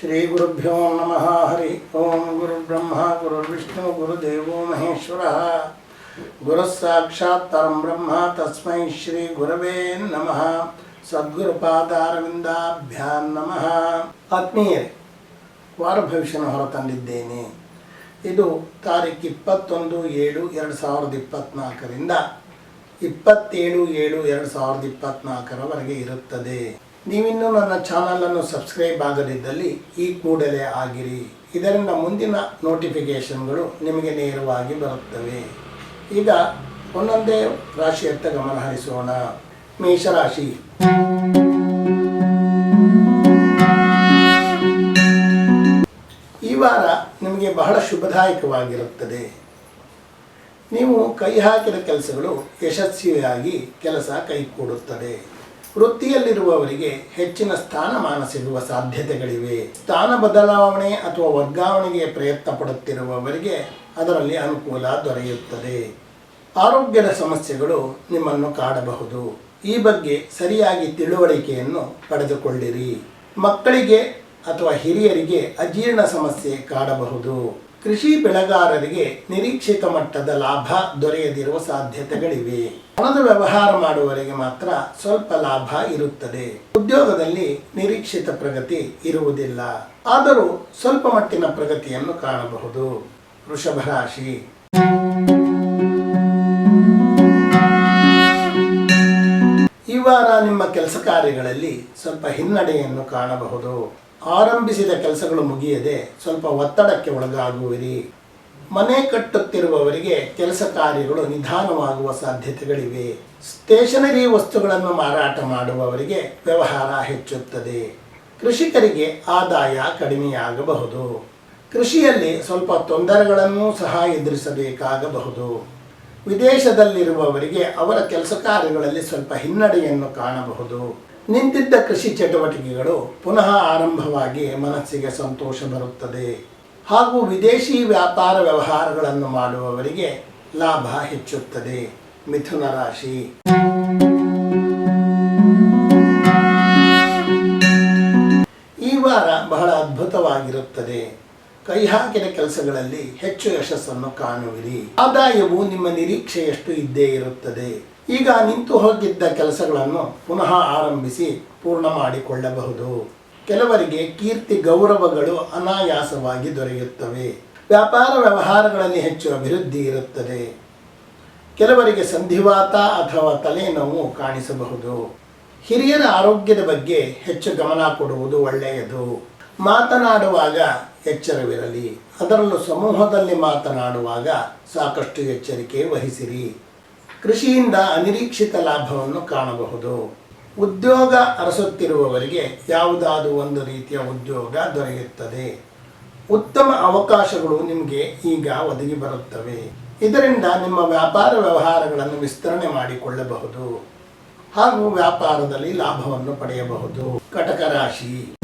ಶ್ರೀಗುರುಭ್ಯೋ ನಮಃ. ಹರಿ ಓಂ ಗುರುಬ್ರಹ್ಮ ಗುರುರ್ವಿಷ್ಣು ಗುರುದೇವೋ ಮಹೇಶ್ವರ. ಗುರುಸಾಕ್ಷಾತ್ ಪರಂ ಬ್ರಹ್ಮ ತಸ್ಮೈ ಶ್ರೀ ಗುರವೇ ನಮಃ. ಸದ್ಗುರುಪಾದಾರವಿಂದಾಭ್ಯಾಂ ನಮಃ. ಆತ್ಮೀಯರೇ ವಾರ ಭವಿಷ್ಯನ ಹೊರತಂದಿದ್ದೇನೆ ಇದು ತಾರೀಕು ಇಪ್ಪತ್ತೊಂದು ಏಳು ಎರಡು ಸಾವಿರದ ಇಪ್ಪತ್ತ್ನಾಲ್ಕರಿಂದ ಇಪ್ಪತ್ತೇಳು ಏಳು ಎರಡು ಸಾವಿರದ ಇಪ್ಪತ್ತ್ನಾಲ್ಕರವರೆಗೆ ಇರುತ್ತದೆ. ನೀವಿನ್ನೂ ನನ್ನ ಚಾನಲನ್ನು ಸಬ್ಸ್ಕ್ರೈಬ್ ಆಗದಿದ್ದಲ್ಲಿ ಈ ಕೂಡಲೇ ಆಗಿರಿ. ಇದರಿಂದ ಮುಂದಿನ ನೋಟಿಫಿಕೇಷನ್ಗಳು ನಿಮಗೆ ನೇರವಾಗಿ ಬರುತ್ತವೆ. ಈಗ ಒಂದೊಂದೇ ರಾಶಿಯತ್ತ ಗಮನ ಹರಿಸೋಣ. ಮೇಷರಾಶಿ. ಈ ವಾರ ನಿಮಗೆ ಬಹಳ ಶುಭದಾಯಕವಾಗಿರುತ್ತದೆ. ನೀವು ಕೈ ಹಾಕಿದ ಕೆಲಸಗಳು ಯಶಸ್ವಿಯಾಗಿ ಕೆಲಸ ಕೈಗೂಡುತ್ತದೆ ವೃತ್ತಿಯಲ್ಲಿರುವವರಿಗೆ ಹೆಚ್ಚಿನ ಸ್ಥಾನಮಾನ ಸಿಗುವ ಸಾಧ್ಯತೆಗಳಿವೆ. ಸ್ಥಾನ ಬದಲಾವಣೆ ಅಥವಾ ವರ್ಗಾವಣೆಗೆ ಪ್ರಯತ್ನ ಪಡುತ್ತಿರುವವರಿಗೆ ಅದರಲ್ಲಿ ಅನುಕೂಲ ದೊರೆಯುತ್ತದೆ. ಆರೋಗ್ಯದ ಸಮಸ್ಯೆಗಳು ನಿಮ್ಮನ್ನು ಕಾಡಬಹುದು. ಈ ಬಗ್ಗೆ ಸರಿಯಾಗಿ ತಿಳುವಳಿಕೆಯನ್ನು ಪಡೆದುಕೊಳ್ಳಿರಿ. ಮಕ್ಕಳಿಗೆ ಅಥವಾ ಹಿರಿಯರಿಗೆ ಅಜೀರ್ಣ ಸಮಸ್ಯೆ ಕಾಡಬಹುದು. ಕೃಷಿ ಬೆಳೆಗಾರರಿಗೆ ನಿರೀಕ್ಷಿತ ಮಟ್ಟದ ಲಾಭ ದೊರೆಯದಿರುವ ಸಾಧ್ಯತೆಗಳಿವೆ. ಹಣದ ವ್ಯವಹಾರ ಮಾಡುವವರಿಗೆ ಮಾತ್ರ ಸ್ವಲ್ಪ ಲಾಭ ಇರುತ್ತದೆ. ಉದ್ಯೋಗದಲ್ಲಿ ನಿರೀಕ್ಷಿತ ಪ್ರಗತಿ ಇರುವುದಿಲ್ಲ. ಆದರೂ ಸ್ವಲ್ಪ ಮಟ್ಟಿನ ಪ್ರಗತಿಯನ್ನು ಕಾಣಬಹುದು. ವೃಷಭ ರಾಶಿ. ಈ ವಾರ ನಿಮ್ಮ ಕೆಲಸ ಕಾರ್ಯಗಳಲ್ಲಿ ಸ್ವಲ್ಪ ಹಿನ್ನಡೆಯನ್ನು ಕಾಣಬಹುದು. ಆರಂಭಿಸಿದ ಕೆಲಸಗಳು ಮುಗಿಯದೆ ಸ್ವಲ್ಪ ಒತ್ತಡಕ್ಕೆ ಒಳಗಾಗುವಿರಿ. ಮನೆ ಕಟ್ಟುತ್ತಿರುವವರಿಗೆ ಕೆಲಸ ಕಾರ್ಯಗಳು ನಿಧಾನವಾಗುವ ಸಾಧ್ಯತೆಗಳಿವೆ. ಸ್ಟೇಷನರಿ ವಸ್ತುಗಳನ್ನು ಮಾರಾಟ ಮಾಡುವವರಿಗೆ ವ್ಯವಹಾರ ಹೆಚ್ಚುತ್ತದೆ. ಕೃಷಿಕರಿಗೆ ಆದಾಯ ಕಡಿಮೆಯಾಗಬಹುದು. ಕೃಷಿಯಲ್ಲಿ ಸ್ವಲ್ಪ ತೊಂದರೆಗಳನ್ನು ಸಹ ಎದುರಿಸಬೇಕಾಗಬಹುದು. ವಿದೇಶದಲ್ಲಿರುವವರಿಗೆ ಅವರ ಕೆಲಸ ಕಾರ್ಯಗಳಲ್ಲಿ ಸ್ವಲ್ಪ ಹಿನ್ನಡೆಯನ್ನು ಕಾಣಬಹುದು. ನಿಂತಿದ್ದ ಕೃಷಿ ಚಟುವಟಿಕೆಗಳು ಪುನಃ ಆರಂಭವಾಗಿ ಮನಸ್ಸಿಗೆ ಸಂತೋಷ ಬರುತ್ತದೆ. ಹಾಗೂ ವಿದೇಶಿ ವ್ಯಾಪಾರ ವ್ಯವಹಾರಗಳನ್ನು ಮಾಡುವವರಿಗೆ ಲಾಭ ಹೆಚ್ಚುತ್ತದೆ. ಮಿಥುನ ರಾಶಿ. ಈ ವಾರ ಬಹಳ ಅದ್ಭುತವಾಗಿರುತ್ತದೆ. ಕೈ ಹಾಕಿದ ಕೆಲಸಗಳಲ್ಲಿ ಹೆಚ್ಚು ಯಶಸ್ಸನ್ನು ಕಾಣುವಿರಿ. ಆದಾಯವು ನಿಮ್ಮ ನಿರೀಕ್ಷೆಯಷ್ಟು ಇದ್ದೇ ಇರುತ್ತದೆ. ಈಗ ನಿಂತು ಹೋಗಿದ್ದ ಕೆಲಸಗಳನ್ನು ಪುನಃ ಆರಂಭಿಸಿ ಪೂರ್ಣ ಮಾಡಿಕೊಳ್ಳಬಹುದು. ಕೆಲವರಿಗೆ ಕೀರ್ತಿ ಗೌರವಗಳು ಅನಾಯಾಸವಾಗಿ ದೊರೆಯುತ್ತವೆ. ವ್ಯಾಪಾರ ವ್ಯವಹಾರಗಳಲ್ಲಿ ಹೆಚ್ಚು ಅಭಿವೃದ್ಧಿ ಇರುತ್ತದೆ. ಕೆಲವರಿಗೆ ಸಂಧಿವಾತ ಅಥವಾ ತಲೆನೋವು ಕಾಣಿಸಬಹುದು. ಹಿರಿಯರ ಆರೋಗ್ಯದ ಬಗ್ಗೆ ಹೆಚ್ಚು ಗಮನ ಕೊಡುವುದು ಒಳ್ಳೆಯದು. ಮಾತನಾಡುವಾಗ ಎಚ್ಚರವಿರಲಿ. ಅದರಲ್ಲೂ ಸಮೂಹದಲ್ಲಿ ಮಾತನಾಡುವಾಗ ಸಾಕಷ್ಟು ಎಚ್ಚರಿಕೆ ವಹಿಸಿರಿ. ಕೃಷಿಯಿಂದ ಅನಿರೀಕ್ಷಿತ ಲಾಭವನ್ನು ಕಾಣಬಹುದು. ಉದ್ಯೋಗ ಅರಸುತ್ತಿರುವವರಿಗೆ ಯಾವುದಾದರೂ ಒಂದು ರೀತಿಯ ಉದ್ಯೋಗ ದೊರೆಯುತ್ತದೆ. ಉತ್ತಮ ಅವಕಾಶಗಳು ನಿಮಗೆ ಈಗ ಒದಗಿ ಬರುತ್ತವೆ. ಇದರಿಂದ ನಿಮ್ಮ ವ್ಯಾಪಾರ ವ್ಯವಹಾರಗಳನ್ನು ವಿಸ್ತರಣೆ ಮಾಡಿಕೊಳ್ಳಬಹುದು. ಹಾಗೂ ವ್ಯಾಪಾರದಲ್ಲಿ ಲಾಭವನ್ನು ಪಡೆಯಬಹುದು. ಕಟಕ ರಾಶಿ.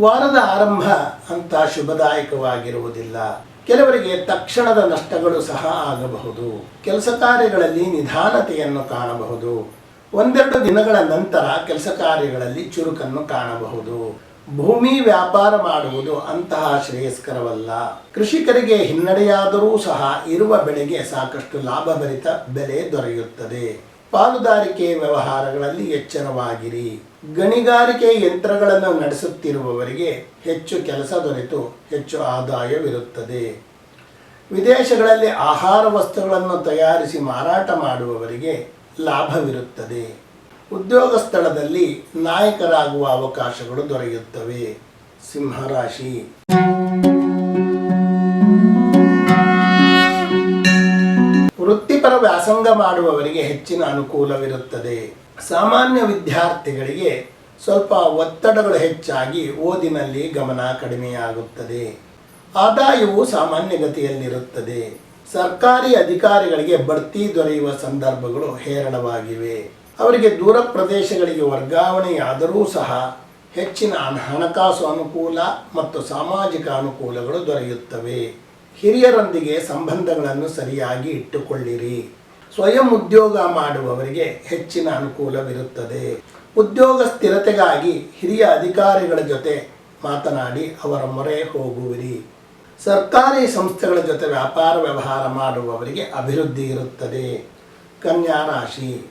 ವಾರದ ಆರಂಭ ಅಂತ ಶುಭದಾಯಕವಾಗಿರುವುದಿಲ್ಲ. ಕೆಲವರಿಗೆ ತಕ್ಷಣದ ನಷ್ಟಗಳು ಸಹ ಆಗಬಹುದು. ಕೆಲಸ ಕಾರ್ಯಗಳಲ್ಲಿ ನಿಧಾನತೆಯನ್ನು ಕಾಣಬಹುದು. ಒಂದೆರಡು ದಿನಗಳ ನಂತರ ಕೆಲಸ ಕಾರ್ಯಗಳಲ್ಲಿ ಚುರುಕನ್ನು ಕಾಣಬಹುದು. ಭೂಮಿ ವ್ಯಾಪಾರ ಮಾಡುವುದು ಅಂತಹ ಶ್ರೇಯಸ್ಕರವಲ್ಲ. ಕೃಷಿಕರಿಗೆ ಹಿನ್ನಡೆಯಾದರೂ ಸಹ ಇರುವ ಬೆಳೆಗೆ ಸಾಕಷ್ಟು ಲಾಭಭರಿತ ಬೆಲೆ ದೊರೆಯುತ್ತದೆ. ಪಾಲುದಾರಿಕೆ ವ್ಯವಹಾರಗಳಲ್ಲಿ ಎಚ್ಚರವಾಗಿರಿ. ಗಣಿಗಾರಿಕೆ ಯಂತ್ರಗಳನ್ನು ನಡೆಸುತ್ತಿರುವವರಿಗೆ ಹೆಚ್ಚು ಕೆಲಸ ದೊರೆತು, ಹೆಚ್ಚು ಆದಾಯವಿರುತ್ತದೆ. ವಿದೇಶಗಳಲ್ಲಿ ಆಹಾರ ವಸ್ತುಗಳನ್ನು ತಯಾರಿಸಿ ಮಾರಾಟ ಮಾಡುವವರಿಗೆ ಲಾಭವಿರುತ್ತದೆ. ಉದ್ಯೋಗ ಸ್ಥಳದಲ್ಲಿ ನಾಯಕರಾಗುವ ಅವಕಾಶಗಳು ದೊರೆಯುತ್ತವೆ. ಸಿಂಹರಾಶಿ. ವ್ಯಾಸಂಗ ಮಾಡುವವರಿಗೆ ಹೆಚ್ಚಿನ ಅನುಕೂಲವಿರುತ್ತದೆ. ಸಾಮಾನ್ಯ ವಿದ್ಯಾರ್ಥಿಗಳಿಗೆ ಸ್ವಲ್ಪ ಒತ್ತಡಗಳು ಹೆಚ್ಚಾಗಿ ಓದಿನಲ್ಲಿ ಗಮನ ಕಡಿಮೆಯಾಗುತ್ತದೆ. ಆದಾಯವು ಸಾಮಾನ್ಯ ಗತಿಯಲ್ಲಿರುತ್ತದೆ ಸರ್ಕಾರಿ ಅಧಿಕಾರಿಗಳಿಗೆ ಬಡ್ತಿ ದೊರೆಯುವ ಸಂದರ್ಭಗಳು ಹೇರಳವಾಗಿವೆ. ಅವರಿಗೆ ದೂರ ಪ್ರದೇಶಗಳಿಗೆ ವರ್ಗಾವಣೆಯಾದರೂ ಸಹ ಹೆಚ್ಚಿನ ಹಣಕಾಸು ಅನುಕೂಲ ಮತ್ತು ಸಾಮಾಜಿಕ ಅನುಕೂಲಗಳು ದೊರೆಯುತ್ತವೆ. ಹಿರಿಯರೊಂದಿಗೆ ಸಂಬಂಧಗಳನ್ನು ಸರಿಯಾಗಿ ಇಟ್ಟುಕೊಳ್ಳಿರಿ. ಸ್ವಯಂ ಉದ್ಯೋಗ ಮಾಡುವವರಿಗೆ ಹೆಚ್ಚಿನ ಅನುಕೂಲವಿರುತ್ತದೆ. ಉದ್ಯೋಗ ಸ್ಥಿರತೆಗಾಗಿ ಹಿರಿಯ ಅಧಿಕಾರಿಗಳ ಜೊತೆ ಮಾತನಾಡಿ ಅವರ ಮೊರೆ ಹೋಗುವಿರಿ. ಸರ್ಕಾರಿ ಸಂಸ್ಥೆಗಳ ಜೊತೆ ವ್ಯಾಪಾರ ವ್ಯವಹಾರ ಮಾಡುವವರಿಗೆ ಅಭಿವೃದ್ಧಿ ಇರುತ್ತದೆ. ಕನ್ಯಾ ರಾಶಿ.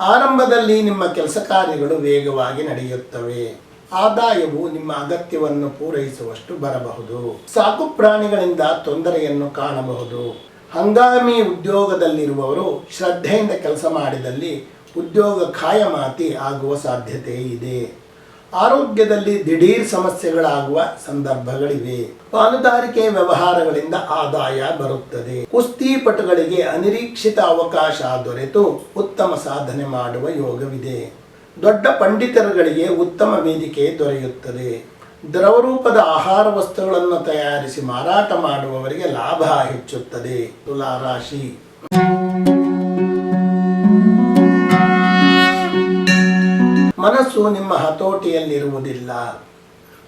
ಆರಂಭದಲ್ಲಿ ನಿಮ್ಮ ಕೆಲಸ ಕಾರ್ಯಗಳು ವೇಗವಾಗಿ ನಡೆಯುತ್ತವೆ. ಆದಾಯವು ನಿಮ್ಮ ಅಗತ್ಯವನ್ನು ಪೂರೈಸುವಷ್ಟು ಬರಬಹುದು. ಸಾಕು ಪ್ರಾಣಿಗಳಿಂದ ತೊಂದರೆಯನ್ನು ಕಾಣಬಹುದು. ಹಂಗಾಮಿ ಉದ್ಯೋಗದಲ್ಲಿರುವವರು ಶ್ರದ್ಧೆಯಿಂದ ಕೆಲಸ ಮಾಡಿದಲ್ಲಿ ಉದ್ಯೋಗ ಖಾಯಮಾತಿ ಆಗುವ ಸಾಧ್ಯತೆ ಇದೆ ಆರೋಗ್ಯದಲ್ಲಿ ದಿಢೀರ್ ಸಮಸ್ಯೆಗಳಾಗುವ ಸಂದರ್ಭಗಳಿವೆ. ಪಾಲುದಾರಿಕೆ ವ್ಯವಹಾರಗಳಿಂದ ಆದಾಯ ಬರುತ್ತದೆ. ಕುಸ್ತಿಪಟುಗಳಿಗೆ ಅನಿರೀಕ್ಷಿತ ಅವಕಾಶ ದೊರೆತು ಉತ್ತಮ ಸಾಧನೆ ಮಾಡುವ ಯೋಗವಿದೆ. ದೊಡ್ಡ ಪಂಡಿತರುಗಳಿಗೆ ಉತ್ತಮ ವೇದಿಕೆ ದೊರೆಯುತ್ತದೆ. ದ್ರವರೂಪದ ಆಹಾರ ವಸ್ತುಗಳನ್ನು ತಯಾರಿಸಿ ಮಾರಾಟ ಮಾಡುವವರಿಗೆ ಲಾಭ ಹೆಚ್ಚುತ್ತದೆ. ತುಲಾ ರಾಶಿ. ಮನಸ್ಸು ನಿಮ್ಮ ಹತೋಟಿಯಲ್ಲಿರುವುದಿಲ್ಲ.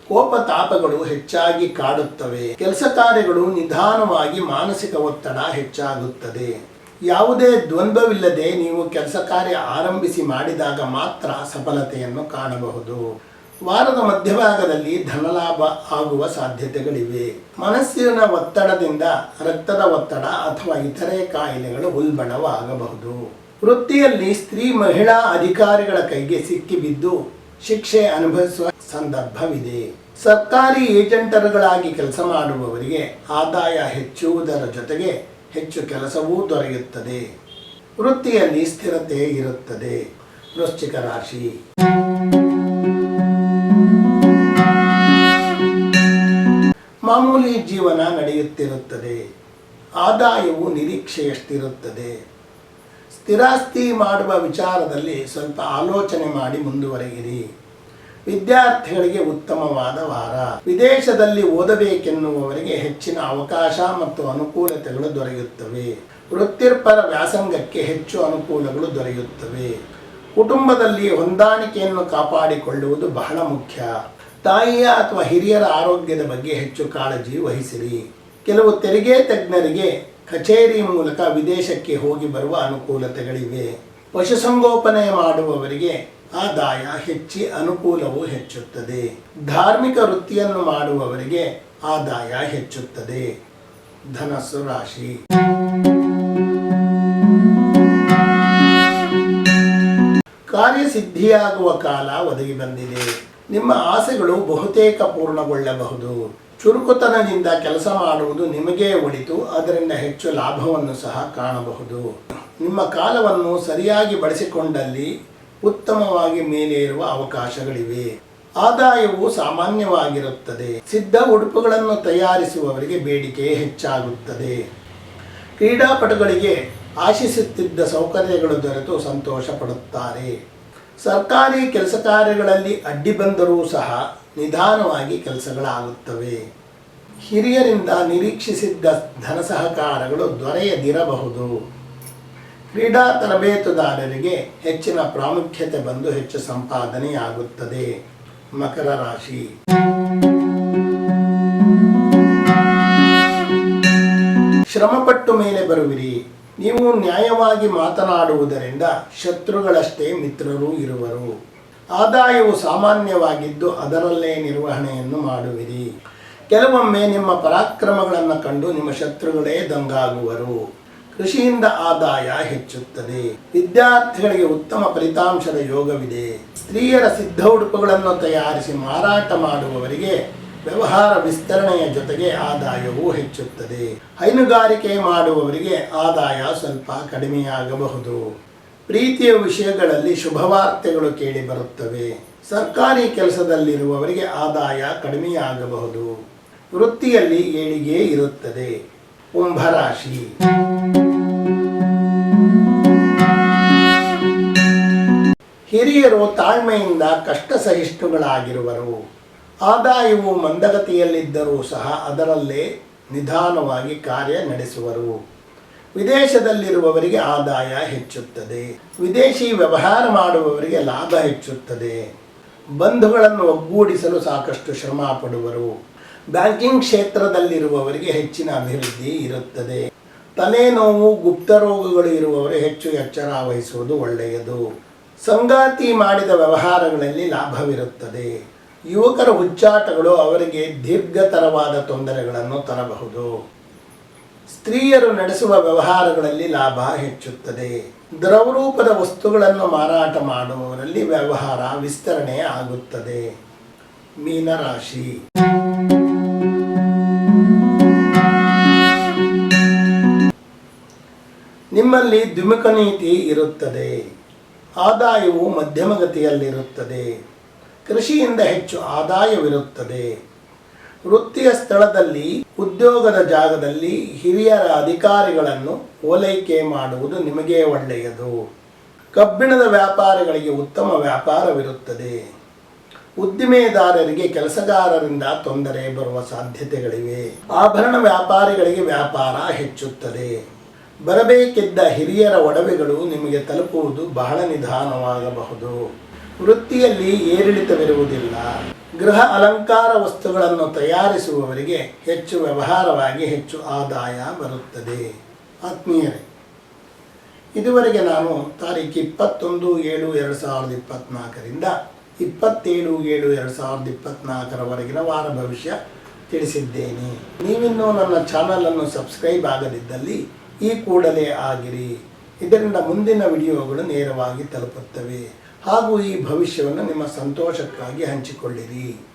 ಕೋಪ ತಾಪಗಳು ಹೆಚ್ಚಾಗಿ ಕಾಡುತ್ತವೆ. ಕೆಲಸ ಕಾರ್ಯಗಳು ನಿಧಾನವಾಗಿ ಮಾನಸಿಕ ಒತ್ತಡ ಹೆಚ್ಚಾಗುತ್ತದೆ. ಯಾವುದೇ ದ್ವಂದ್ವವಿಲ್ಲದೆ ನೀವು ಕೆಲಸ ಕಾರ್ಯ ಆರಂಭಿಸಿ ಮಾಡಿದಾಗ ಮಾತ್ರ ಸಫಲತೆಯನ್ನು ಕಾಣಬಹುದು. ವಾರದ ಮಧ್ಯಭಾಗದಲ್ಲಿ ಧನಲಾಭ ಆಗುವ ಸಾಧ್ಯತೆಗಳಿವೆ. ಮನಸ್ಸಿನ ಒತ್ತಡದಿಂದ ರಕ್ತದ ಒತ್ತಡ ಅಥವಾ ಇತರೆ ಕಾಯಿಲೆಗಳು ಉಲ್ಬಣವಾಗಬಹುದು. ವೃತ್ತಿಯಲ್ಲಿ ಸ್ತ್ರೀ ಮಹಿಳಾ ಅಧಿಕಾರಿಗಳ ಕೈಗೆ ಸಿಕ್ಕಿಬಿದ್ದು ಶಿಕ್ಷೆ ಅನುಭವಿಸುವ ಸಂದರ್ಭವಿದೆ. ಸರ್ಕಾರಿ ಏಜೆಂಟರುಗಳಾಗಿ ಕೆಲಸ ಮಾಡುವವರಿಗೆ ಆದಾಯ ಹೆಚ್ಚುವುದರ ಜೊತೆಗೆ ಹೆಚ್ಚು ಕೆಲಸವೂ ದೊರೆಯುತ್ತದೆ. ವೃತ್ತಿಯಲ್ಲಿ ಸ್ಥಿರತೆ ಇರುತ್ತದೆ. ವೃಶ್ಚಿಕ ರಾಶಿ. ಮಾಮೂಲಿ ಜೀವನ ನಡೆಯುತ್ತಿರುತ್ತದೆ. ಆದಾಯವು ನಿರೀಕ್ಷೆಯಷ್ಟಿರುತ್ತದೆ. ಸ್ಥಿರಾಸ್ತಿ ಮಾಡುವ ವಿಚಾರದಲ್ಲಿ ಸ್ವಲ್ಪ ಆಲೋಚನೆ ಮಾಡಿ ಮುಂದುವರೆಯಿರಿ. ವಿದ್ಯಾರ್ಥಿಗಳಿಗೆ ಉತ್ತಮವಾದ ವಾರ. ವಿದೇಶದಲ್ಲಿ ಓದಬೇಕೆನ್ನುವವರಿಗೆ ಹೆಚ್ಚಿನ ಅವಕಾಶ ಮತ್ತು ಅನುಕೂಲತೆಗಳು ದೊರೆಯುತ್ತವೆ. ವೃತ್ತಿರ್ಪರ ವ್ಯಾಸಂಗಕ್ಕೆ ಹೆಚ್ಚು ಅನುಕೂಲಗಳು ದೊರೆಯುತ್ತವೆ. ಕುಟುಂಬದಲ್ಲಿ ಹೊಂದಾಣಿಕೆಯನ್ನು ಕಾಪಾಡಿಕೊಳ್ಳುವುದು ಬಹಳ ಮುಖ್ಯ. ತಾಯಿಯ ಅಥವಾ ಹಿರಿಯರ ಆರೋಗ್ಯದ ಬಗ್ಗೆ ಹೆಚ್ಚು ಕಾಳಜಿ ವಹಿಸಿರಿ. ಕೆಲವು ತೆರಿಗೆ ತಜ್ಞರಿಗೆ ಕಚೇರಿ ಮೂಲಕ ವಿದೇಶಕ್ಕೆ ಹೋಗಿ ಬರುವ ಅನುಕೂಲತೆಗಳಿವೆ. ಪಶುಸಂಗೋಪನೆ ಮಾಡುವವರಿಗೆ ಆದಾಯ ಹೆಚ್ಚಿ ಅನುಕೂಲವೂ ಹೆಚ್ಚುತ್ತದೆ. ಧಾರ್ಮಿಕ ವೃತ್ತಿಯನ್ನು ಮಾಡುವವರಿಗೆ ಆದಾಯ ಹೆಚ್ಚುತ್ತದೆ. ಧನಸ್ಸು ರಾಶಿ. ಕಾರ್ಯಸಿದ್ಧಿಯಾಗುವ ಕಾಲ ಒದಗಿ ಬಂದಿದೆ. ನಿಮ್ಮ ಆಸೆಗಳು ಬಹುತೇಕ ಪೂರ್ಣಗೊಳ್ಳಬಹುದು. ಚುರುಕುತನದಿಂದ ಕೆಲಸ ಮಾಡುವುದು ನಿಮಗೇ ಒಳಿತು, ಅದರಿಂದ ಹೆಚ್ಚು ಲಾಭವನ್ನು ಸಹ ಕಾಣಬಹುದು. ನಿಮ್ಮ ಕಾಲವನ್ನು ಸರಿಯಾಗಿ ಬಳಸಿಕೊಂಡಲ್ಲಿ ಉತ್ತಮವಾಗಿ ಮೇಲೇರುವ ಅವಕಾಶಗಳಿವೆ. ಆದಾಯವು ಸಾಮಾನ್ಯವಾಗಿರುತ್ತದೆ. ಸಿದ್ಧ ಉಡುಪುಗಳನ್ನು ತಯಾರಿಸುವವರಿಗೆ ಬೇಡಿಕೆ ಹೆಚ್ಚಾಗುತ್ತದೆ. ಕ್ರೀಡಾಪಟುಗಳಿಗೆ ಆಶಿಸುತ್ತಿದ್ದ ಸೌಕರ್ಯಗಳು ದೊರೆತು ಸಂತೋಷ ಪಡುತ್ತಾರೆ ಸರ್ಕಾರಿ ಕೆಲಸ ಕಾರ್ಯಗಳಲ್ಲಿ ಅಡ್ಡಿ ಬಂದರೂ ಸಹ ನಿಧಾನವಾಗಿ ಕೆಲಸಗಳಾಗುತ್ತವೆ. ಹಿರಿಯರಿಂದ ನಿರೀಕ್ಷಿಸಿದ್ದ ಧನ ಸಹಕಾರಗಳು ದೊರೆಯದಿರಬಹುದು. ಕ್ರೀಡಾ ತರಬೇತುದಾರರಿಗೆ ಹೆಚ್ಚಿನ ಪ್ರಾಮುಖ್ಯತೆ ಬಂದು ಹೆಚ್ಚು ಸಂಪಾದನೆಯಾಗುತ್ತದೆ. ಮಕರ ರಾಶಿ. ಶ್ರಮಪಟ್ಟು ಮೇಲೆ ಬರುವಿರಿ. ನೀವು ನ್ಯಾಯವಾಗಿ ಮಾತನಾಡುವುದರಿಂದ ಶತ್ರುಗಳಷ್ಟೇ ಮಿತ್ರರು ಇರುವರು. ಆದಾಯವು ಸಾಮಾನ್ಯವಾಗಿದ್ದು ಅದರಲ್ಲೇ ನಿರ್ವಹಣೆಯನ್ನು ಮಾಡುವಿರಿ. ಕೆಲವೊಮ್ಮೆ ನಿಮ್ಮ ಪರಾಕ್ರಮಗಳನ್ನು ಕಂಡು ನಿಮ್ಮ ಶತ್ರುಗಳೇ ದಂಗಾಗುವರು. ಕೃಷಿಯಿಂದ ಆದಾಯ ಹೆಚ್ಚುತ್ತದೆ. ವಿದ್ಯಾರ್ಥಿಗಳಿಗೆ ಉತ್ತಮ ಫಲಿತಾಂಶದ ಯೋಗವಿದೆ. ಸ್ತ್ರೀಯರ ಸಿದ್ಧ ಉಡುಪುಗಳನ್ನು ತಯಾರಿಸಿ ಮಾರಾಟ ಮಾಡುವವರಿಗೆ ವ್ಯವಹಾರ ವಿಸ್ತರಣೆಯ ಜೊತೆಗೆ ಆದಾಯವೂ ಹೆಚ್ಚುತ್ತದೆ. ಹೈನುಗಾರಿಕೆ ಮಾಡುವವರಿಗೆ ಆದಾಯ ಸ್ವಲ್ಪ ಕಡಿಮೆಯಾಗಬಹುದು. ಪ್ರೀತಿಯ ವಿಷಯಗಳಲ್ಲಿ ಶುಭವಾರ್ತೆಗಳು ಕೇಳಿ ಬರುತ್ತವೆ. ಸರ್ಕಾರಿ ಕೆಲಸದಲ್ಲಿರುವವರಿಗೆ ಆದಾಯ ಕಡಿಮೆಯಾಗಬಹುದು. ವೃತ್ತಿಯಲ್ಲಿ ಏಳಿಗೆ ಇರುತ್ತದೆ. ಕುಂಭರಾಶಿ ಹಿರಿಯರು ತಾಳ್ಮೆಯಿಂದ ಕಷ್ಟ ಸಹಿಷ್ಣುಗಳಾಗಿರುವರು ಆದಾಯವು ಮಂದಗತಿಯಲ್ಲಿದ್ದರೂ ಸಹ ಅದರಲ್ಲೇ ನಿಧಾನವಾಗಿ ಕಾರ್ಯ ನಡೆಸುವರು. ವಿದೇಶದಲ್ಲಿರುವವರಿಗೆ ಆದಾಯ ಹೆಚ್ಚುತ್ತದೆ. ವಿದೇಶಿ ವ್ಯವಹಾರ ಮಾಡುವವರಿಗೆ ಲಾಭ ಹೆಚ್ಚುತ್ತದೆ. ಬಂಧುಗಳನ್ನು ಒಗ್ಗೂಡಿಸಲು ಸಾಕಷ್ಟು ಶ್ರಮ ಪಡುವರು. ಬ್ಯಾಂಕಿಂಗ್ ಕ್ಷೇತ್ರದಲ್ಲಿರುವವರಿಗೆ ಹೆಚ್ಚಿನ ಅಭಿವೃದ್ಧಿ ಇರುತ್ತದೆ. ತಲೆನೋವು ಗುಪ್ತರೋಗಗಳು ಇರುವವರು ಹೆಚ್ಚು ಎಚ್ಚರ ವಹಿಸುವುದು ಒಳ್ಳೆಯದು. ಸಂಗಾತಿ ಮಾಡಿದ ವ್ಯವಹಾರಗಳಲ್ಲಿ ಲಾಭವಿರುತ್ತದೆ. ಯುವಕರ ಹುಚ್ಚಾಟಗಳು ಅವರಿಗೆ ದೀರ್ಘತರವಾದ ತೊಂದರೆಗಳನ್ನು ತರಬಹುದು. ಸ್ತ್ರೀಯರು ನಡೆಸುವ ವ್ಯವಹಾರಗಳಲ್ಲಿ ಲಾಭ ಹೆಚ್ಚುತ್ತದೆ. ದ್ರವರೂಪದ ವಸ್ತುಗಳನ್ನು ಮಾರಾಟ ಮಾಡುವವರಲ್ಲಿ ವ್ಯವಹಾರ ವಿಸ್ತರಣೆ ಆಗುತ್ತದೆ. ಮೀನರಾಶಿ. ನಿಮ್ಮಲ್ಲಿ ದ್ವಿಮುಖ ನೀತಿ ಇರುತ್ತದೆ. ಆದಾಯವು ಮಧ್ಯಮಗತಿಯಲ್ಲಿರುತ್ತದೆ. ಕೃಷಿಯಿಂದ ಹೆಚ್ಚು ಆದಾಯವಿರುತ್ತದೆ. ವೃತ್ತಿಯ ಸ್ಥಳದಲ್ಲಿ, ಉದ್ಯೋಗದ ಜಾಗದಲ್ಲಿ ಹಿರಿಯರ ಅಧಿಕಾರಿಗಳನ್ನು ಓಲೈಕೆ ಮಾಡುವುದು ನಿಮಗೆ ಒಳ್ಳೆಯದು. ಕಬ್ಬಿಣದ ವ್ಯಾಪಾರಿಗಳಿಗೆ ಉತ್ತಮ ವ್ಯಾಪಾರವಿರುತ್ತದೆ. ಉದ್ದಿಮೆದಾರರಿಗೆ ಕೆಲಸಗಾರರಿಂದ ತೊಂದರೆ ಬರುವ ಸಾಧ್ಯತೆಗಳಿವೆ. ಆಭರಣ ವ್ಯಾಪಾರಿಗಳಿಗೆ ವ್ಯಾಪಾರ ಹೆಚ್ಚುತ್ತದೆ. ಬರಬೇಕಿದ್ದ ಹಿರಿಯರ ಒಡವೆಗಳು ನಿಮಗೆ ತಲುಪುವುದು ಬಹಳ ನಿಧಾನವಾಗಬಹುದು. ವೃತ್ತಿಯಲ್ಲಿ ಏರಿಳಿತವಿರುವುದಿಲ್ಲ. ಗೃಹ ಅಲಂಕಾರ ವಸ್ತುಗಳನ್ನು ತಯಾರಿಸುವವರಿಗೆ ಹೆಚ್ಚು ವ್ಯವಹಾರವಾಗಿ ಹೆಚ್ಚು ಆದಾಯ ಬರುತ್ತದೆ. ಆತ್ಮೀಯರೇ, ಇದುವರೆಗೆ ನಾನು ತಾರೀಕು ಇಪ್ಪತ್ತೊಂದು ಏಳು ಎರಡು ಸಾವಿರದ ಇಪ್ಪತ್ತ್ನಾಲ್ಕರಿಂದ ಇಪ್ಪತ್ತೇಳು ಏಳು ಎರಡು ಸಾವಿರದ ಇಪ್ಪತ್ತ್ನಾಲ್ಕರವರೆಗಿನ ವಾರ ಭವಿಷ್ಯ ತಿಳಿಸಿದ್ದೇನೆ. ನೀವಿನ್ನೂ ನನ್ನ ಚಾನಲನ್ನು ಸಬ್ಸ್ಕ್ರೈಬ್ ಆಗದಿದ್ದಲ್ಲಿ ಈ ಕೂಡಲೇ ಆಗಿರಿ. ಇದರಿಂದ ಮುಂದಿನ ವಿಡಿಯೋಗಳು ನೇರವಾಗಿ ತಲುಪುತ್ತವೆ. ಹಾಗೂ ಈ ಭವಿಷ್ಯವನ್ನು ನಿಮ್ಮ ಸಂತೋಷಕ್ಕಾಗಿ ಹಂಚಿಕೊಳ್ಳಿರಿ.